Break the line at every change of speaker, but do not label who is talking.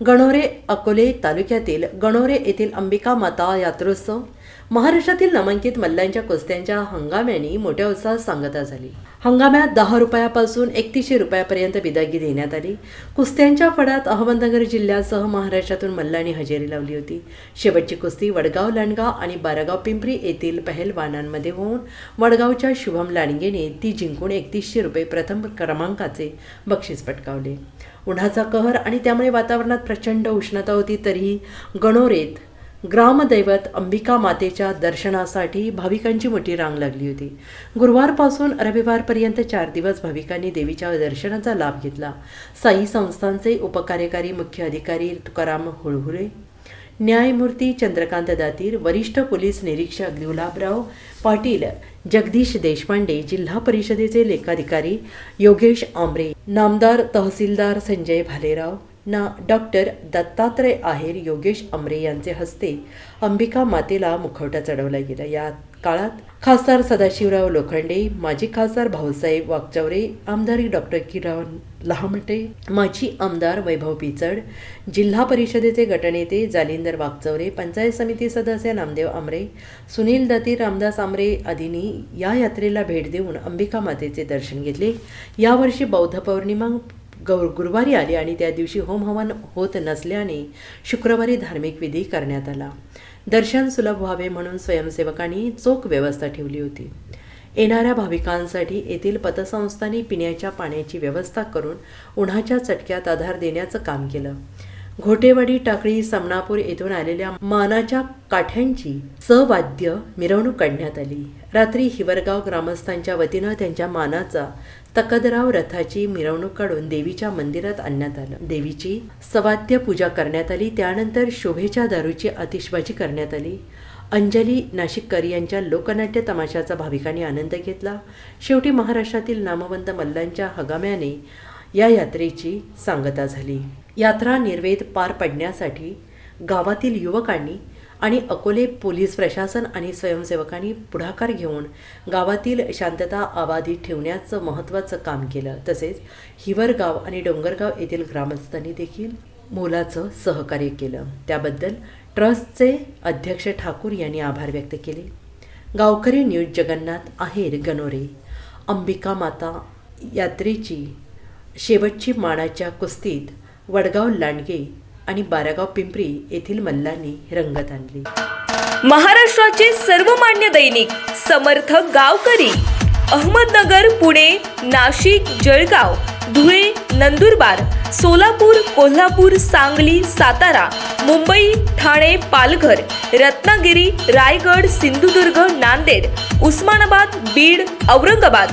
गणोरे अकोले तालुक्यातील गणोरे येथील अंबिका माता यात्रोत्सव महाराष्ट्रातील नामांकित मल्ल्यांच्या कुस्त्यांच्या हंगाम्याने मोठ्या उत्साहात सांगता झाली. हंगाम्यात दहा रुपयापासून एकतीसशे रुपयापर्यंत बिदागी देण्यात आली. कुस्त्यांच्या फडात अहमदनगर जिल्ह्यासह महाराष्ट्रातून मल्लांनी हजेरी लावली होती. शेवटची कुस्ती वडगाव लांडगाव आणि बारागाव पिंपरी येथील पहलवानांमध्ये होऊन वडगावच्या शुभम लांडगेने ती जिंकून एकतीसशे रुपये प्रथम क्रमांकाचे बक्षीस पटकावले. उन्हाचा कहर आणि त्यामुळे वातावरणात प्रचंड उष्णता होती तरीही गणोरेत ग्रामदैवत अंबिका मातेच्या दर्शनासाठी भाविकांची मोठी रांग लागली होती. गुरुवारपासून रविवारपर्यंत चार दिवस भाविकांनी देवीच्या दर्शनाचा लाभ घेतला. साई संस्थांचे उपकार्यकारी मुख्य अधिकारी तुकाराम हुळहुळे न्यायमूर्ती चंद्रकांत दातीर वरिष्ठ पोलीस निरीक्षक गुलाबराव पाटील जगदीश देशपांडे जिल्हा परिषदेचे लेखाधिकारी योगेश आंबरे नामदार तहसीलदार संजय भालेराव ना डॉक्टर दत्तात्रय आहेर योगेश अमरे यांचे हस्ते अंबिका मातेला मुखवटा चढवला गेला. या काळात खासदार सदाशिवराव लोखंडे माजी खासदार भाऊसाहेब वागचौरे आमदार डॉक्टर किरण लहामटे माजी आमदार वैभव पिचड जिल्हा परिषदेचे गटनेते जालिंदर वागचौरे पंचायत समिती सदस्य नामदेव आमरे सुनील दत्ती रामदास आमरे आदींनी या यात्रेला भेट देऊन अंबिका मातेचे दर्शन घेतले. यावर्षी बौद्ध पौर्णिमा गौर गुरुवारी आली आणि त्या दिवशी होमहवन होत नसल्याने शुक्रवारी धार्मिक विधी करण्यात आला. दर्शन सुलभ व्हावे म्हणून स्वयंसेवकांनी चोख व्यवस्था ठेवली होती. येणाऱ्या भाविकांसाठी येथील पतसंस्थांनी पिण्याच्या पाण्याची व्यवस्था करून उन्हाच्या चटक्यात आधार देण्याचं काम केलं. घोटेवाडी टाकळी समनापूर येथून आलेल्या मानाच्या काठ्यांची सवाद्य मिरवणूक काढण्यात आली. रात्री हिवरगाव ग्रामस्थांच्या वतीनं त्यांच्या मानाचा तकदराव रथाची मिरवणूक काढून देवीच्या मंदिरात आणण्यात आलं. देवीची सवाद्य पूजा करण्यात आली. त्यानंतर शोभेच्या दारूची आतिषबाजी करण्यात आली. अंजली नाशिककर यांच्या लोकनाट्य तमाशाचा भाविकांनी आनंद घेतला. शेवटी महाराष्ट्रातील नामवंत मल्लांच्या हगाम्याने या यात्रेची सांगता झाली. यात्रा निर्वेद पार पडण्यासाठी गावातील युवकांनी आणि अकोले पोलीस प्रशासन आणि स्वयंसेवकांनी पुढाकार घेऊन गावातील शांतता अबाधित ठेवण्याचं महत्त्वाचं काम केलं. तसेच हिवरगाव आणि डोंगरगाव येथील ग्रामस्थांनी देखील मोलाचं सहकार्य केलं. त्याबद्दल ट्रस्टचे अध्यक्ष ठाकूर यांनी आभार व्यक्त केले. गावकरी न्यूज जगन्नाथ आहेर गणोरे अंबिका माता यात्रेची शेवटची मानाच्या कुस्तीत वडगाव लांडगे आणि बारागाव पिंपरी येथील मल्लांनी रंगत आणली.
महाराष्ट्राचे सर्वमान्य दैनिक समर्थ गावकरी अहमदनगर पुणे नाशिक जळगाव धुळे नंदुरबार सोलापूर कोल्हापूर सांगली सातारा मुंबई ठाणे पालघर रत्नागिरी रायगड सिंधुदुर्ग नांदेड उस्मानाबाद बीड औरंगाबाद